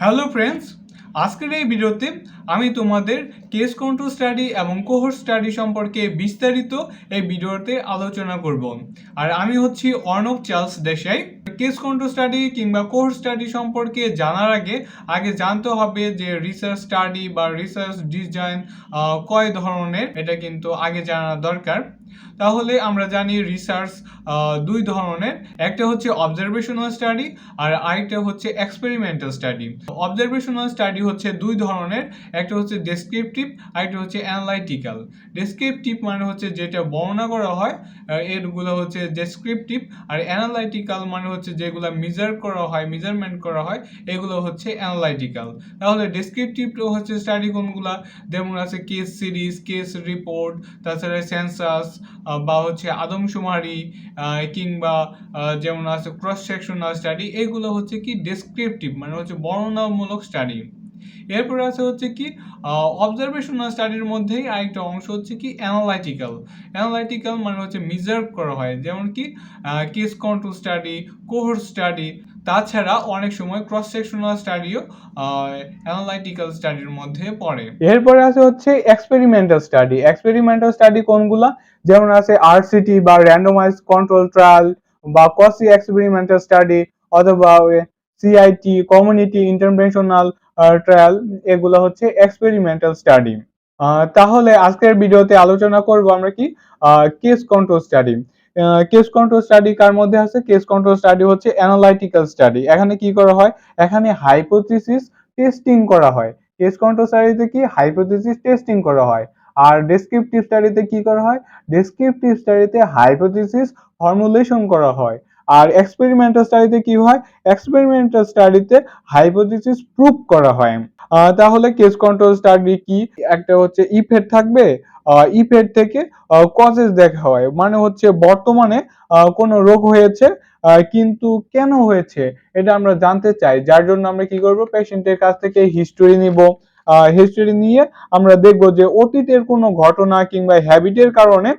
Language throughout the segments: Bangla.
হ্যালো ফ্রেন্ডস, আজকের এই ভিডিওতে আমি তোমাদের কেস কন্ট্রোল স্টাডি এবং কোহর স্টাডি সম্পর্কে বিস্তারিত এই ভিডিওতে আলোচনা করব। আর আমি হচ্ছি Arnab Charles Desai. Case control study কিংবা কোহর স্টাডি সম্পর্কে জানার আগে আগে জানতে হবে যে রিসার্চ স্টাডি বা রিসার্চ ডিজাইন কয় ধরনের, এটা কিন্তু আগে জানা দরকার। তাহলে আমরা জানি রিসার্চ দুই ধরনের। একটা হচ্ছে অবজারভেশনাল স্টাডি আর আরেকটা হচ্ছে এক্সপেরিমেন্টাল স্টাডি অবজারভেশনাল স্টাডি হচ্ছে দুই ধরনের, একটা হচ্ছে ডেসক্রিপটিভ আরেকটা হচ্ছে অ্যানালাইটিক্যাল ডেসক্রিপটিভ মানে হচ্ছে যেটা বর্ণনা করা হয় এরগুলো হচ্ছে ডেসক্রিপটিভ আর অ্যানালাইটিক্যাল মানে হচ্ছে যেগুলো মেজার করা হয় মেজারমেন্ট করা হয়, এগুলো হচ্ছে অ্যানালাইটিক্যাল তাহলে ডেসক্রিপটিভ হচ্ছে স্টাডি কোনগুলা? যেমন আছে কেস সিরিজ কেস রিপোর্ট তাছাড়া সেন্সাস বা হচ্ছে আদমশুমারি কিংবা যেমন আছে ক্রস সেকশনাল স্টাডি এগুলো হচ্ছে কি ডেসক্রিপটিভ মানে হচ্ছে বর্ণনামূলক স্টাডি এরপরে আছে হচ্ছে কি অবজারভেশনাল স্টাডির মধ্যেই আরেকটা অংশ হচ্ছে কি অ্যানালাইটিক্যাল অ্যানালাইটিক্যাল মানে হচ্ছে মিজার্ভ করা হয়, যেমন কি case control study cohort study তাছাড়া অনেক সময় ক্রস সেকশনাল স্টাডিও অ্যানালাইটিক্যাল স্টাডির মধ্যে পড়ে। এরপরে আছে হচ্ছে এক্সপেরিমেন্টাল স্টাডি এক্সপেরিমেন্টাল স্টাডি কোনগুলা? যেমন আছে আরসিটি বা র্যান্ডমাইজ কন্ট্রোল ট্রায়াল বা কসি এক্সপেরিমেন্টাল স্টাডি অথবা সিআইটি কমিউনিটি ইন্টারভেনশনাল ট্রায়াল এগুলো হচ্ছে এক্সপেরিমেন্টাল স্টাডি তাহলে আজকের ভিডিওতে আলোচনা করব আমরা কি? Case control study case control study কার মধ্যে আছে? কেস কন্ট্রোল স্টাডি হচ্ছে অ্যানালাইটিক্যাল স্টাডি এখানে কি করা হয়? এখানে হাইপোথিসিস টেস্টিং করা হয়। কেস কন্ট্রোল স্টাডিতে কি? হাইপোথিসিস টেস্টিং করা হয়। আর ডেসক্রিপটিভ স্টাডিতে কি করা হয়? ডেসক্রিপটিভ স্টাডিতে হাইপোথিসিস ফর্মুলেশন করা হয়। আর এক্সপেরিমেন্টাল স্টাডিতে কি হয়? এক্সপেরিমেন্টাল স্টাডিতে হাইপোথিসিস প্রুভ করা হয়। তাহলে কেস কন্ট্রোল স্টাডি কি? একটা হচ্ছে ইফেক্ট থাকবে। ইফেক্ট থেকে কজেস দেখা হয়। মানে হচ্ছে বর্তমানে কোনো রোগ হয়েছে কিন্তু কেন হয়েছে এটা আমরা জানতে চাই। যার জন্য আমরা কি করব? পেশেন্টের কাছ থেকে হিস্টোরি নিব। হিস্টোরি নিয়ে আমরা দেখব যে অতীতের কোনো ঘটনা কিংবা হ্যাবিটের কারণে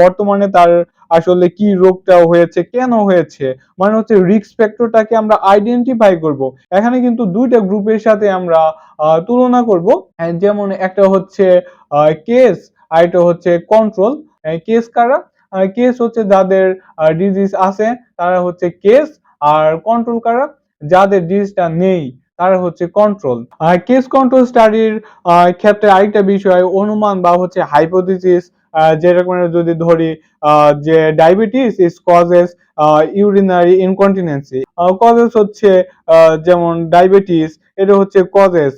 বর্তমানে তার আসলে কি রোগটা হয়েছে, কেন হয়েছে? মানে হচ্ছে রিক্স ফ্যাক্টরটাকে আমরা আইডেন্টিফাই করব। এখানে কিন্তু দুইটা গ্রুপের সাথে আমরা তুলনা করব। যেমন একটা হচ্ছে কেস আর একটা হচ্ছে কন্ট্রোল কেস কারা? কেস হচ্ছে যাদের ডিজিজ আছে, তারা হচ্ছে কেস আর কন্ট্রোল কারা? যাদের ডিজিজটা নেই, তারা হচ্ছে কন্ট্রোল কেস কন্ট্রোল স্টাডির ক্ষেত্রে আরেকটা বিষয়, অনুমান বা হচ্ছে হাইপোথিসিস যেরকম যদি ধরি যে diabetes is causes urinary incontinence causes হচ্ছে যেমন ডায়াবেটিস এটা হচ্ছে কজেস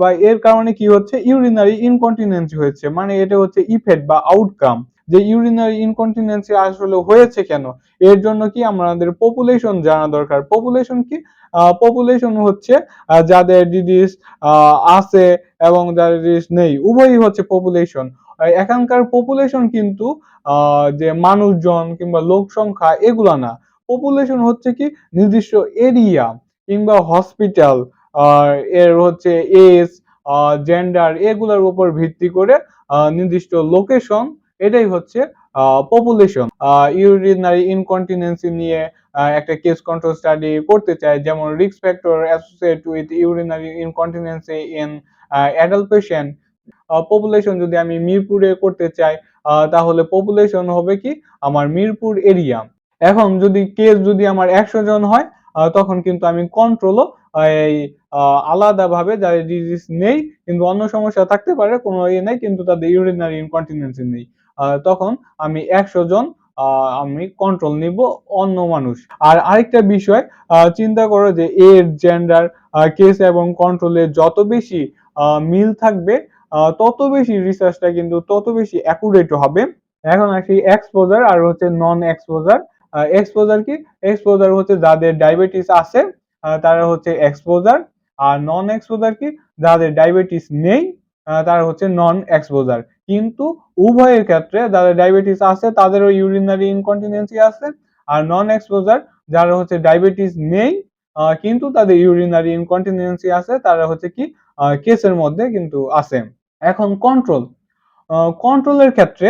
বা এর কারণে কি হচ্ছে? ইউরিনারি ইনকন্টিনেন্সি হয়েছে। মানে এটা হচ্ছে ইফেক্ট বা আউটকাম যে ইউরিনারি ইনকন্টিনেন্সি আসলে হয়েছে কেন? এর জন্য কি আমাদের পপুলেশন জানা দরকার। পপুলেশন কি? পপুলেশন হচ্ছে যাদের ডিজিজ আছে এবং যাদের ডিজিজ নেই। উভয়ই হচ্ছে পপুলেশন এখানকার পপুলেশন কিন্তু যে মানুষজন কিংবা লোক সংখ্যা, এগুলা না। পপুলেশন হচ্ছে কি? নির্দিষ্ট এরিয়া কিংবা হসপিটাল এর হচ্ছে এজ জেন্ডার এগুলোর উপর ভিত্তি করে নির্দিষ্ট লোকেশন এটাই হচ্ছে পপুলেশন ইউরিনারি ইনকন্টিনেন্সি নিয়ে একটা কেস কন্ট্রোল স্টাডি করতে চাই যেমন risk factor associate with urinary incontinence in adult patient population যদি আমি মিরপুরে করতে চাই তাহলে পপুলেশন হবে কি? আমার মিরপুর এরিয়া এখন যদি কেস যদি আমার একশো জন হয় তখন কিন্তু আমি কন্ট্রোলও এই আলাদাভাবে যাদের ডিজিজ নেই কিন্তু অন্য সমস্যা থাকতে পারে, কোনো ইয়ে নেই, কিন্তু তাদের ইউরিনারি ইনকন্টিনেন্সি নেই। তখন আমি একশো জন আমি কন্ট্রোল নিব অন্য মানুষ। আর আরেকটা বিষয় চিন্তা করো যে এর জেন্ডার কেস এবং কন্ট্রোলের যত বেশি মিল থাকবে তত বেশি রিসার্চটা কিন্তু তত বেশি অ্যাকুরেট হবে। এখন আসি এক্সপোজার আর হচ্ছে নন এক্সপোজার এক্সপোজার কি? এক্সপোজার হচ্ছে যাদের ডায়াবেটিস আছে তারা হচ্ছে এক্সপোজার আর নন এক্সপোজার কি? যাদের ডায়াবেটিস নেই তারা হচ্ছে নন এক্সপোজার কিন্তু উভয়ের ক্ষেত্রে যাদের ডায়াবেটিস আছে, তাদেরও ইউরিনারি ইনকন্টিনেন্সি আছে। আর নন এক্সপোজার যারা হচ্ছে ডায়াবেটিস নেই কিন্তু তাদের ইউরিনারি ইনকন্টিনেন্সি আছে, তারা হচ্ছে কি? কেসের মধ্যে কিন্তু আছে। এখন কন্ট্রোল কন্ট্রোলের ক্ষেত্রে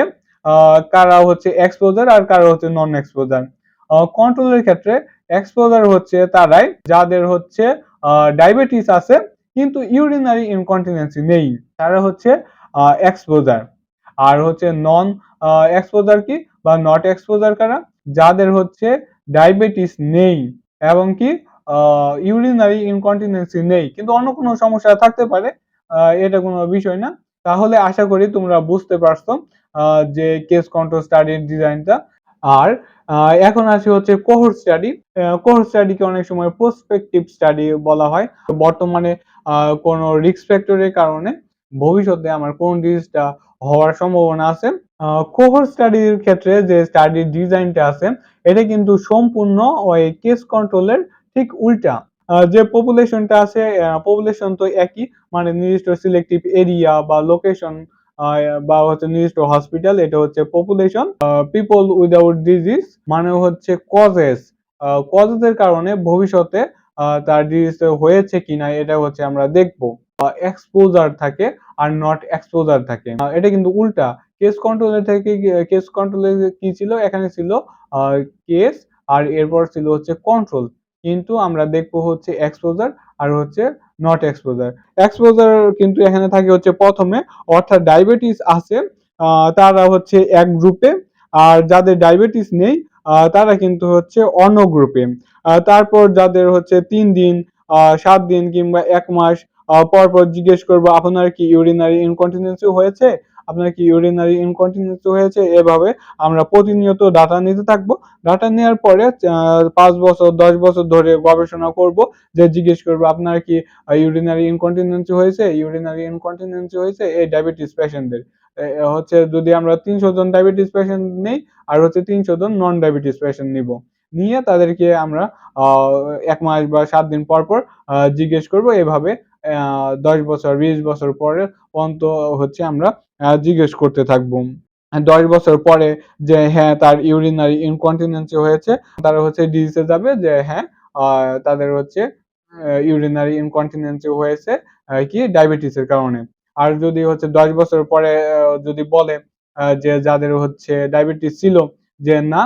কারা হচ্ছে এক্সপোজার আর কারা হচ্ছে নন এক্সপোজার কন্ট্রোলের ক্ষেত্রে এক্সপোজার হচ্ছে তারাই, যাদের হচ্ছে ডায়াবেটিস আছে, কিন্তু ইউরিনারি ইনকন্টিনেন্সি নেই। তারা হচ্ছে এক্সপোজার আর হচ্ছে নন এক্সপোজার কি বা নট এক্সপোজার কারা? যাদের হচ্ছে ডায়াবেটিস নেই এবং কি ইউরিনারি ইনকন্টিনেন্সি নেই। কিন্তু অন্য কোনো সমস্যা থাকতে পারে এটা কোনো বিষয় না। তাহলে আশা করি তোমরা বুঝতে পারছ যে কেস কন্ট্রোল স্টাডির ডিজাইনটা আর এখন আছে হচ্ছে কোহর স্টাডি কোহর স্টাডিকে অনেক সময় প্রসপেক্টিভ স্টাডি বলা হয়। বর্তমানে কোনো রিস্ক ফ্যাক্টরের কারণে ভবিষ্যতে আমার কোন ডিজিজটা হওয়ার সম্ভাবনা আছে। কোহর স্টাডির ক্ষেত্রে যে স্টাডির ডিজাইনটা আছে, এটা কিন্তু সম্পূর্ণ ওই কেস কন্ট্রোলের ঠিক উল্টা। যে পপুলেশনটা আছে পপুলেশন তো একই মানে নির্দিষ্ট সিলেক্টিভ এরিয়া বা লোকেশন বা হচ্ছে নির্দিষ্ট হসপিটাল এটা হচ্ছে পপুলেশন পিপল উইদাউট ডিজিজ মানে হচ্ছে কজেস কজেসের কারণে ভবিষ্যতে তার ডিজিজ হয়েছে কিনা এটা হচ্ছে আমরা দেখব। এক্সপোজার থাকে আর নট এক্সপোজার থাকে। এটা কিন্তু উল্টা। কেস কন্ট্রোলের থেকে কেস কন্ট্রোলে কি ছিল? এখানে ছিল কেস আর এরপর ছিল হচ্ছে কন্ট্রোল কিন্তু আমরা দেখব হচ্ছে এক্সপোজার আর হচ্ছে নট এক্সপোজার এক্সপোজার কিন্তু এখানে থাকে হচ্ছে প্রথমে অর্থাৎ ডায়াবেটিস আছে তারা হচ্ছে এক গ্রুপে আর যাদের ডায়াবেটিস নেই তারা কিন্তু হচ্ছে অন্য গ্রুপে তারপর যাদের হচ্ছে তিন দিন সাত দিন কিংবা এক মাস আহ, পর পর জিজ্ঞেস করব আপনার কি ইউরিনারি ইনকন্টিনেন্সি হয়েছে? আপনার কি ইউরিনারি ইনকন্টিনেন্সি হয়েছে, এভাবে আমরা প্রতিনিয়ত ডাটা নিতে থাকব। ডাটা নেওয়ার পরে পাঁচ বছর, দশ বছর ধরে গবেষণা করব, যে জিজ্ঞেস করব, আপনার কি ইউরিনারি ইনকন্টিনেন্সি হয়েছে? ইউরিনারি ইনকন্টিনেন্সি হয়েছে এই ডায়াবেটিস পেশেন্টদের হচ্ছে যদি আমরা তিনশো জন ডায়াবেটিস পেশেন্ট নেই, আর হচ্ছে তিনশো জন নন ডায়াবেটিস পেশেন্ট নিব। নিয়ে তাদেরকে আমরা এক মাস বা সাত দিন পর পর জিজ্ঞেস করব, এভাবে দশ বছর, বিশ বছর পরে অন্ত হচ্ছে আমরা জিজ্ঞেস করতে থাকব। দশ বছর পরে যে হ্যাঁ তার ইউরিনারি ইনকন্টিনেন্সি হয়েছে, তারা হচ্ছে ডিজিসে যাবে যে হ্যাঁ তাদের হচ্ছে ইউরিনারি ইনকন্টিনেন্সি হয়েছে কি ডায়াবেটিসের কারণে। আর যদি হচ্ছে দশ বছর পরে যদি বলে যে, যাদের হচ্ছে ডায়াবেটিস ছিল, যে, না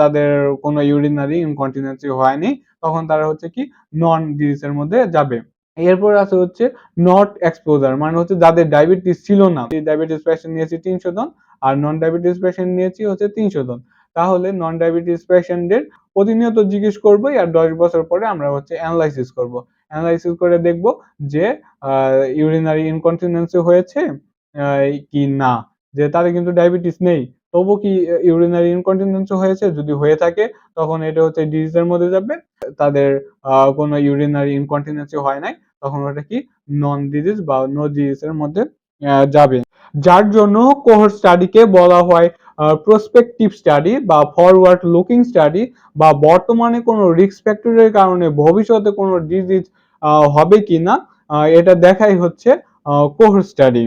তাদের কোনো ইউরিনারি ইনকন্টিনেন্সি হয়নি, তখন তারা হচ্ছে কি নন ডিজিসের মধ্যে যাবে। এরপর আছে হচ্ছে নট এক্সপোজার মানে হচ্ছে যাদের ডায়াবেটিস ছিল না। ডায়াবেটিস পেশেন্ট নিয়েছি তিনশো জন, আর নন ডায়াবেটিস পেশেন্ট নিয়েছি হচ্ছে তিনশো জন। তাহলে নন ডায়াবেটিস পেশেন্টদের প্রতিনিয়ত জিজ্ঞেস করব আর দশ বছর পরে আমরা হচ্ছে অ্যানালাইসিস করব। অ্যানালাইসিস করে দেখব যে ইউরিনারি ইনকন্টিনেন্সি হয়েছে কি না। যে তাদের কিন্তু ডায়াবেটিস নেই। তবু কি ইউরিনারি ইনকন্টিনেন্সি হয়েছে? যদি হয়ে থাকে, তখন এটা হচ্ছে ডিজিজের মধ্যে যাবে। তাদের কোনো ইউরিনারি ইনকন্টিনেন্সি হয় নাই। তখন ওটা কি নন ডিজিজ বা নো ডিজিজের মধ্যে আহ, যাবে। যার জন্য কোহর স্টাডিকে বলা হয় প্রসপেক্টিভ স্টাডি বা ফরওয়ার্ড লুকিং স্টাডি বা বর্তমানে কোনো রিস্ক ফ্যাক্টরের কারণে ভবিষ্যতে কোনো ডিজিজ হবে কিনা আহ, এটা দেখাই হচ্ছে কোহর স্টাডি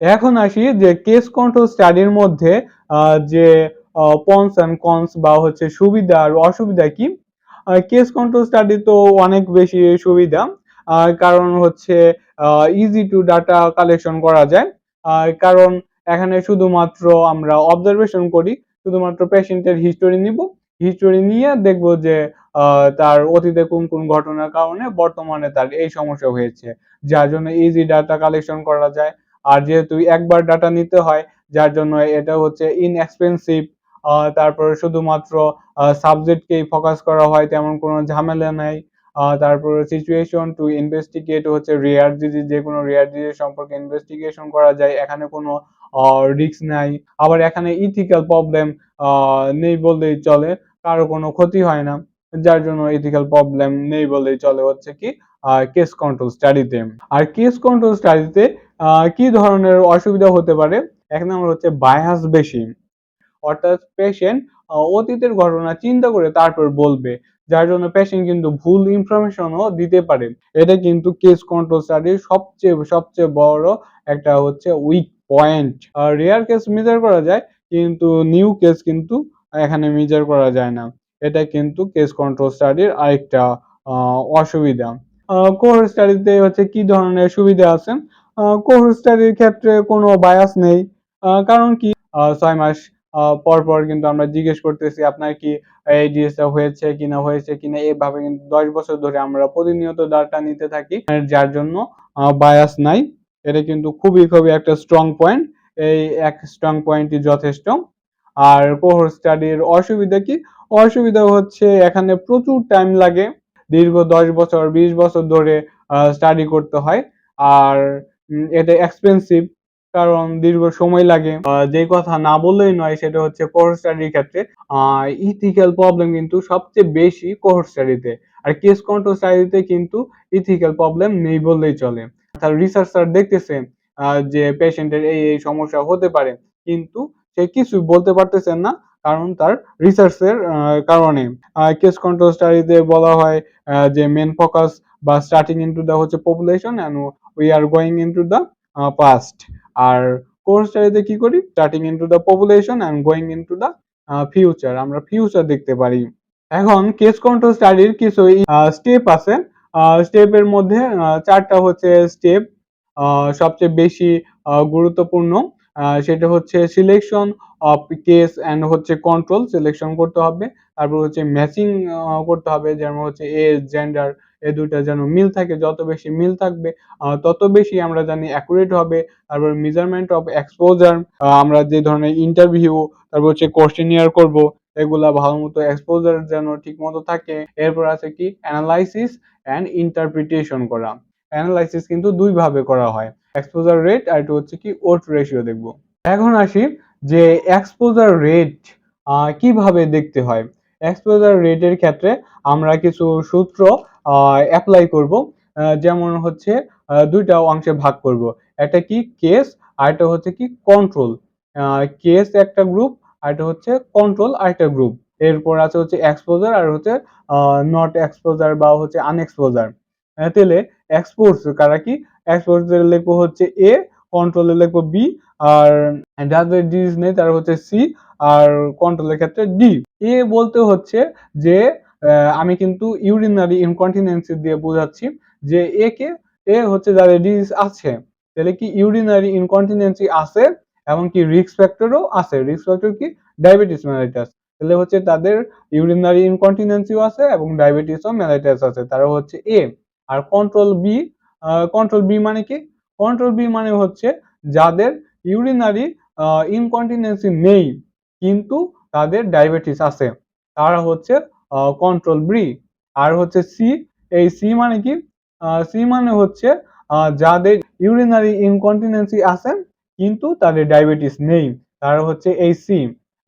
এখন আসি যে কেস কন্ট্রোল স্টাডির মধ্যে যে পন্স অ্যান্ড কনস বা হচ্ছে সুবিধা আর অসুবিধা কি? কেস কন্ট্রোল স্টাডি তো অনেক বেশি সুবিধা। কারণ হচ্ছে ইজি টু ডাটা কালেকশন করা যায়। কারণ এখানে শুধুমাত্র আমরা অবজারভেশন করি, শুধুমাত্র পেশেন্টের হিস্টোরি নিব। হিস্টোরি নিয়ে দেখব যে তার অতীতে কোন কোন ঘটনার কারণে বর্তমানে তার এই সমস্যা হয়েছে। যার জন্য ইজি ডাটা কালেকশন করা যায়। আর যেহেতু একবার ডাটা নিতে হয়, যার জন্য এটা হচ্ছে ইনএক্সপেন্সিভ তারপরে শুধুমাত্র সাবজেক্টকেই ফোকাস করা হয়, তেমন কোনো ঝামেলা নাই। তারপরে সিচুয়েশন টু ইনভেস্টিগেট হচ্ছে রেয়ার ডিজিজ যে কোনো রেয়ার ডিজিজ সম্পর্কে ইনভেস্টিগেশন করা যায়। এখানে কোনো রিস্ক নাই। আবার এখানে ইথিক্যাল প্রবলেম নেই বললেই চলে, কারও কোনো ক্ষতি হয় না। যার জন্য ইথিক্যাল প্রবলেম নেই বললেই চলে হচ্ছে কি কেস কন্ট্রোল স্টাডিতে আর কেস কন্ট্রোল স্টাডিতে কি ধরনের অসুবিধা হতে পারে? এক নম্বর হচ্ছে বায়াস বেশি। অর্থাৎ পেশেন্ট অতীতের ঘটনা চিন্তা করে তারপর বলবে। যার জন্য পেশেন্ট কিন্তু ভুল ইনফরমেশনও দিতে পারে। এটা কিন্তু কেস কন্ট্রোল স্টাডির সবচেয়ে সবচেয়ে বড় একটা হচ্ছে উইক পয়েন্ট আর রেয়ার কেস মেজার করা যায়, কিন্তু নিউ কেস কিন্তু এখানে মেজার করা যায় না। এটা কিন্তু কেস কন্ট্রোল স্টাডির আরেকটা অসুবিধা। কোর স্টাডিতে হচ্ছে কি ধরনের সুবিধা আছে? কোর স্টাডির ক্ষেত্রে কোনো বায়াস নেই। কারণ কি? ছয় মাস আহ, পর পর কিন্তু আমরা জিজ্ঞেস করতেছি আপনার কি এই জিনিসটা হয়েছে কিনা হয়েছে কিনা? এভাবে কিন্তু দশ বছর ধরে আমরা প্রতিনিয়ত ডাটা নিতে থাকি। যার জন্য বায়াস নাই। এটা কিন্তু খুবই খুবই একটা স্ট্রং পয়েন্ট এই এক স্ট্রং পয়েন্টই যথেষ্ট। আর কোহর স্টাডির অসুবিধা কি? অসুবিধা হচ্ছে এখানে প্রচুর টাইম লাগে। দীর্ঘ দশ বছর বিশ বছর ধরে স্টাডি করতে হয়। আর এটা এক্সপেন্সিভ কারণ দীর্ঘ সময় লাগে। যে কথা না বললেই নয়, সেটা হচ্ছে কোহর স্টাডির ক্ষেত্রে। ইথিক্যাল প্রবলেম কিন্তু সবচেয়ে বেশি কোহর স্টাডিতে আর কেস কন্ট্রোল স্টাডিতে কিন্তু ইথিক্যাল প্রবলেম নেই বললেই চলে। তার রিসার্চার দেখতেছে যে পেশেন্টের এই এই সমস্যা হতে পারে। কিন্তু সে কিছু বলতে পারতেছেন না, কারণ তার রিসার্চের কারণে। কেস কন্ট্রোল স্টাডিতে বলা হয় যে মেন ফোকাস বা স্টার্টিং ইনটু দ্য হচ্ছে population and we are going into the past R cohort স্টাডিতে কি করি? Starting into the population and going into the future আমরা ফিউচার দেখতে পারি। এখন কেস কন্ট্রোল স্টাডির কিছু স্টেপ আছে। স্টেপের মধ্যে চারটা হচ্ছে স্টেপ সবচেয়ে বেশি গুরুত্বপূর্ণ। সেটা হচ্ছে সিলেকশন অফ কেস অ্যান্ড হচ্ছে কন্ট্রোল সিলেকশন করতে হবে। তারপর হচ্ছে ম্যাচিং করতে হবে। যেমন হচ্ছে এজ জেন্ডার এই দুইটা যেন মিল থাকে, যত বেশি মিল থাকবে তত বেশি আমরা জানি অ্যাকুরেট হবে। তারপর মেজারমেন্ট অফ এক্সপোজার আমরা যে ধরনের ইন্টারভিউ তারপর হচ্ছে কোশ্চেনিয়ার করব, এগুলা ভালো মতো এক্সপোজার যেন ঠিক মতো থাকে। এরপর আছে কি? অ্যানালাইসিস অ্যান্ড ইন্টারপ্রিটেশন করা। অ্যানালাইসিস কিন্তু দুই ভাবে করা হয়। এক্সপোজার রেট আর এটা হচ্ছে কি ওট রেশিও দেখব। এখন আসি যে এক্সপোজার রেট কীভাবে দেখতে হয়? এক্সপোজার রেটের ক্ষেত্রে আমরা কিছু সূত্র অ্যাপ্লাই করব। যেমন হচ্ছে দুইটা অংশে ভাগ করব। একটা কি কেস আর একটা হচ্ছে কি কন্ট্রোল কেস একটা গ্রুপ আর একটা হচ্ছে কন্ট্রোল আরেকটা গ্রুপ এরপর আছে হচ্ছে এক্সপোজার আর হচ্ছে নট এক্সপোজার বা হচ্ছে আনএক্সপোজার তাহলে এক্সপোর্টস কারা কি? এক্সপোর্টস লিখব হচ্ছে এ কন্ট্রোলে লিখব বি আর যাদের ডিজ নেই তারা হচ্ছে সি আর কন্ট্রোলের ক্ষেত্রে ডি এ বলতে হচ্ছে যে আমি কিন্তু ইউরিনারি ইনকন্টিনেন্সি দিয়ে বোঝাচ্ছি যে, এ কে, এ হচ্ছে যাদের ডিজ আছে। তাহলে কি ইউরিনারি ইনকন্টিনেন্সি আছে এবং কি রিস্ক ফ্যাক্টরও আছে? রিস্ক ফ্যাক্টর কি? ডায়াবেটিস মেলাইটাস তাহলে হচ্ছে তাদের ইউরিনারি ইনকন্টিনেন্সিও আছে এবং ডায়াবেটিসও মেলাইটাস আছে। তারা হচ্ছে এ। আর কন্ট্রোল বি কন্ট্রোল বি মানে কি? কন্ট্রোল বি মানে হচ্ছে যাদের ইউরিনারি ইনকন্টিনেন্সি নেই, কিন্তু তাদের ডায়াবেটিস আছে। তারা হচ্ছে কন্ট্রোল বি আর হচ্ছে সি এই সি মানে কি? সি মানে হচ্ছে যাদের ইউরিনারি ইনকন্টিনেন্সি আছে, কিন্তু তাদের ডায়াবেটিস নেই। তারা হচ্ছে এই সি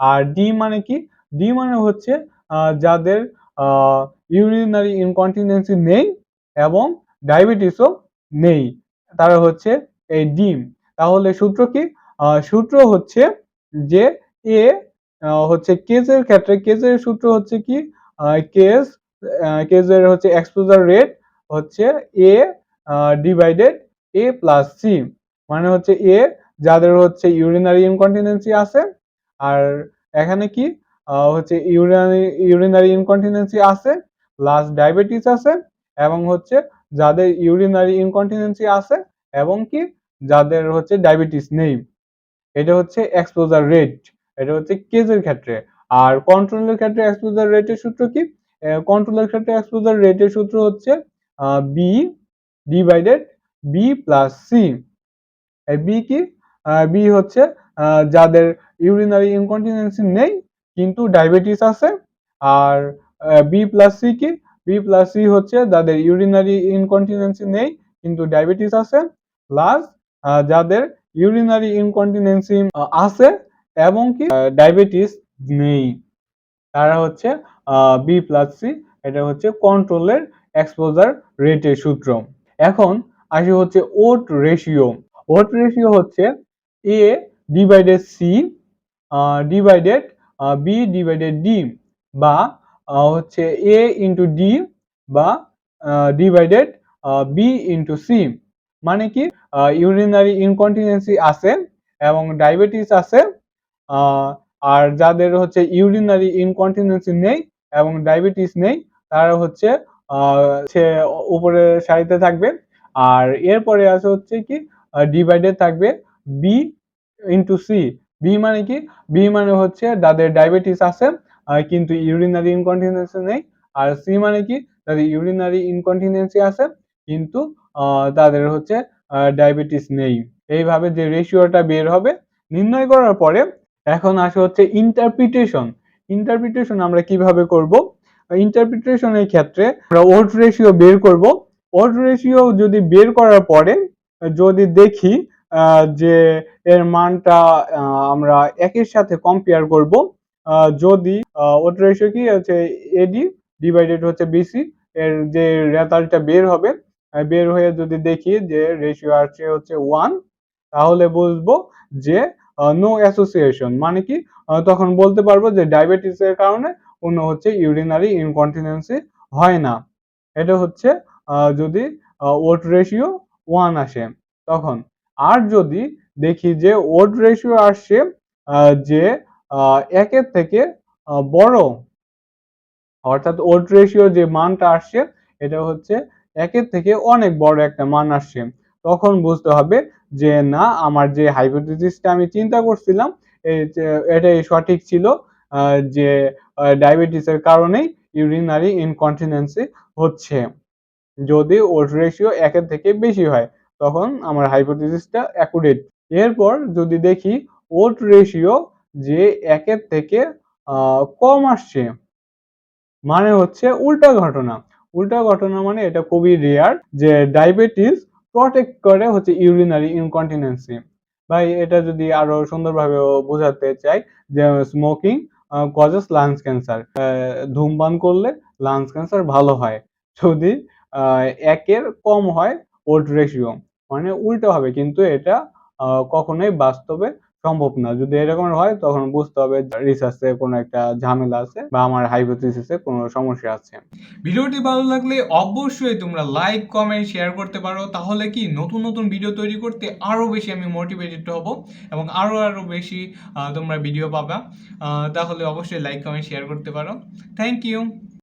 আর ডি মানে কি? ডি মানে হচ্ছে যাদের ইউরিনারি ইনকন্টিনেন্সি নেই এবং ডায়াবেটিসও নেই। তারা হচ্ছে এই ডিম তাহলে সূত্র কি? সূত্র হচ্ছে যে এ হচ্ছে কেজের ক্ষেত্রে কেজের সূত্র হচ্ছে কি? কেজ কেজের হচ্ছে এক্সপোজার রেট হচ্ছে A divided A plus C মানে হচ্ছে এ যাদের হচ্ছে ইউরিনারি ইনকন্টিনেন্সি আছে, আর এখানে কি? হচ্ছে ইউরিনারি ইউরিনারি ইনকন্টিনেন্সি আছে প্লাস ডায়াবেটিস আছে, এবং হচ্ছে যাদের ইউরিনারি ইনকন্টিনেন্সি আছে, এবং কি? যাদের হচ্ছে ডায়াবেটিস নেই। এটা হচ্ছে এক্সপোজার রেট এটা হচ্ছে কেজের ক্ষেত্রে। আর কন্ট্রোলের ক্ষেত্রে এক্সপোজার রেটের সূত্র কি? কন্ট্রোলের ক্ষেত্রে এক্সপোজার রেটের সূত্র হচ্ছে B divided B plus C B কি? বি হচ্ছে যাদের ইউরিনারি ইনকন্টিনেন্সি নেই, কিন্তু ডায়াবেটিস আছে। আর বি প্লাস সি কি? বি প্লাস সি হচ্ছে যাদের ইউরিনারি ইনকন্টিনেন্সি নেই, কিন্তু ডায়াবেটিস আছে। প্লাস যাদের ইউরিনারি ইনকন্টিনেন্সি আছে এবং কি ডায়াবেটিস নেই। তারা হচ্ছে বি প্লাস সি এটা হচ্ছে কন্ট্রোলের এক্সপোজার রেটের সূত্র। এখন আসি হচ্ছে ওট রেশিও ওট রেশিও হচ্ছে A divided C divided B divided D বা হচ্ছে এ ইন্টু ডি বা ডিভাইডেড বি ইন্টু সি মানে কি ইউরিনারি ইনকন্টিনেন্সি আছে এবং ডায়াবেটিস আছে। আর যাদের হচ্ছে ইউরিনারি ইনকন্টিনেন্সি নেই এবং ডায়াবেটিস নেই, তারা হচ্ছে হচ্ছে উপরে সারিতে থাকবে। আর এরপরে আছে হচ্ছে কি ডিভাইডেড থাকবে বি ইন্টু সি বি মানে কি? বি মানে হচ্ছে যাদের ডায়াবেটিস আছে কিন্তু ইউরিনারি ইনকন্টিনেন্সি নেই। আর সি মানে কি? তাদের ইউরিনারি ইনকন্টিনেন্সি আছে, কিন্তু তাদের হচ্ছে ডায়াবেটিস নেই। এইভাবে যে রেশিওটা বের হবে, নির্ণয় করার পরে এখন আসে হচ্ছে ইন্টারপ্রিটেশন ইন্টারপ্রিটেশন আমরা কীভাবে করব? ইন্টারপ্রিটেশনের ক্ষেত্রে আমরা ওট রেশিও বের করব। ওট রেশিও যদি বের করার পরে, যদি দেখি যে এর মানটা আমরা একের সাথে কম্পেয়ার করব যদি ওট রেশিও কি হচ্ছে এডি ডিভাইডেড হচ্ছে বিসি এর যে রেজাল্টটা বের হবে বের হয়ে যদি দেখি যে রেশিও আসছে হচ্ছে ওয়ান তাহলে বুঝব যে নো অ্যাসোসিয়েশন মানে কি? তখন বলতে পারব যে ডায়াবেটিসের কারণে কোনো হচ্ছে ইউরিনারি ইনকন্টিনেন্সি হয় না। এটা হচ্ছে যদি ওট রেশিও ওয়ান আসে, তখন। আর যদি দেখি যে ওট রেশিও আসছে যে একের থেকে বড়, অর্থাৎ ওট রেশিও যে মানটা আসছে এটা হচ্ছে একের থেকে অনেক বড় একটা মান আসছে তখন বুঝতে হবে যে, না, আমার যে হাইপোথিসিসটা আমি চিন্তা করছিলাম এটাই সঠিক ছিল যে ডায়াবেটিসের কারণেই ইউরিনারি ইনকন্টিনেন্সি হচ্ছে। যদি ওট রেশিও একের থেকে বেশি হয়, তখন আমার হাইপোথিসিসটা অ্যাকুরেট এরপর যদি দেখি ওট রেশিও যে একের থেকে কম আসছে মানে হচ্ছে উল্টা ঘটনা। উল্টা ঘটনা মানে এটা খুবই রেয়ার যে ডায়াবেটিস প্রটেক্ট করে হচ্ছে ইউরিনারি ইনকন্টিনেন্সি ভাই, এটা যদি আরও সুন্দরভাবে বোঝাতে চাই যে স্মোকিং কজেস লাংস ক্যান্সার ধূমপান করলে লাংস ক্যান্সার ভালো হয়। যদি একের কম হয় ওল্ড রেশিও মানে উল্টো হবে, কিন্তু এটা কখনোই বাস্তবে সম্ভব না। যদি এরকম হয়, তখন বুঝতে হবে রিসার্চে কোনো একটা ঝামেলা আছে বা আমার হাইপোথিসিসে কোনো সমস্যা আছে। ভিডিওটি ভালো লাগলে অবশ্যই তোমরা লাইক কমেন্ট শেয়ার করতে পারো। তাহলে কি নতুন নতুন ভিডিও তৈরি করতে আরও বেশি আমি মোটিভেটেড হব এবং আরও আরও বেশি তোমরা ভিডিও পাবা। তাহলে অবশ্যই লাইক কমেন্ট শেয়ার করতে পারো। Thank you